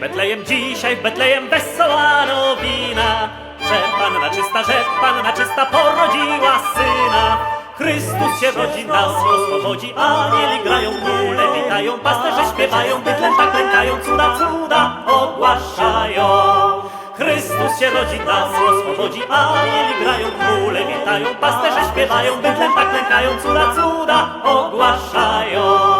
Betlejem, dzisiaj w Betlejem wesoła nowina, że Panna czysta, że Panna czysta porodziła syna. Chrystus się rodzi, nas oswobodzi, anieli grają, króle witają, pasterze śpiewają, bydlęta klękają, cuda, cuda ogłaszają. Chrystus się rodzi, nas oswobodzi, anieli grają, króle witają, pasterze śpiewają, bydlęta klękają, cuda, cuda ogłaszają.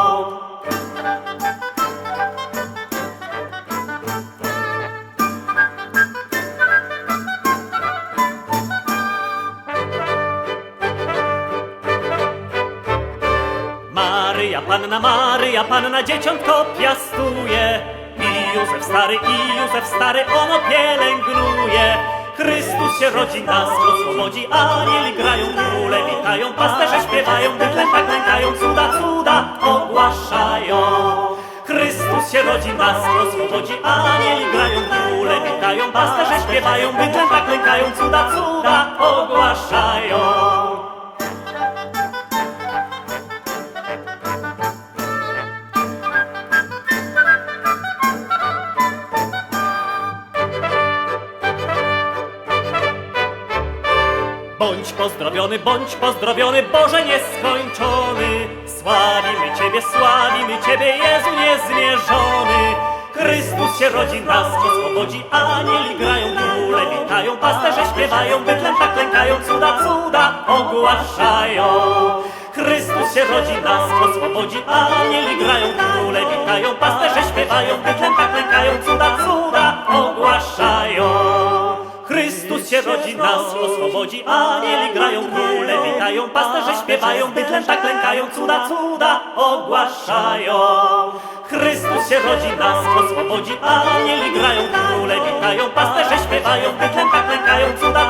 Maryja Panna, Maryja Panna dzieciątko piastuje. I Józef stary, i Józef stary ono pielęgnuje. Chrystus się rodzi, nas oswobodzi Anieli grają, króle witają Pasterze śpiewają, bydlęta klękają Cuda, cuda ogłaszają. Chrystus się rodzi, nas oswobodzi Anieli grają, króle witają Pasterze śpiewają, bydlęta klękają Cuda, cuda ogłaszają Bądź pozdrowiony, bądź pozdrowiony, Boże nieskończony. Sławimy Ciebie, sławimy Ciebie, Jezu niezmierzony. Chrystus się rodzi, nas oswobodzi, anieli grają, króle witają, pasterze śpiewają, bydlęta klękają, cuda, cuda ogłaszają. Chrystus się rodzi, nas oswobodzi, anieli grają, króle witają, pasterze śpiewają, bydlęta klękają, cuda, cuda nas oswobodzi, anieli grają, króle witają, pasterze śpiewają, bydlęta klękają, cuda, cuda ogłaszają. Chrystus się rodzi, nas oswobodzi, anieli grają, króle witają, pasterze śpiewają, bydlęta klękają, cuda.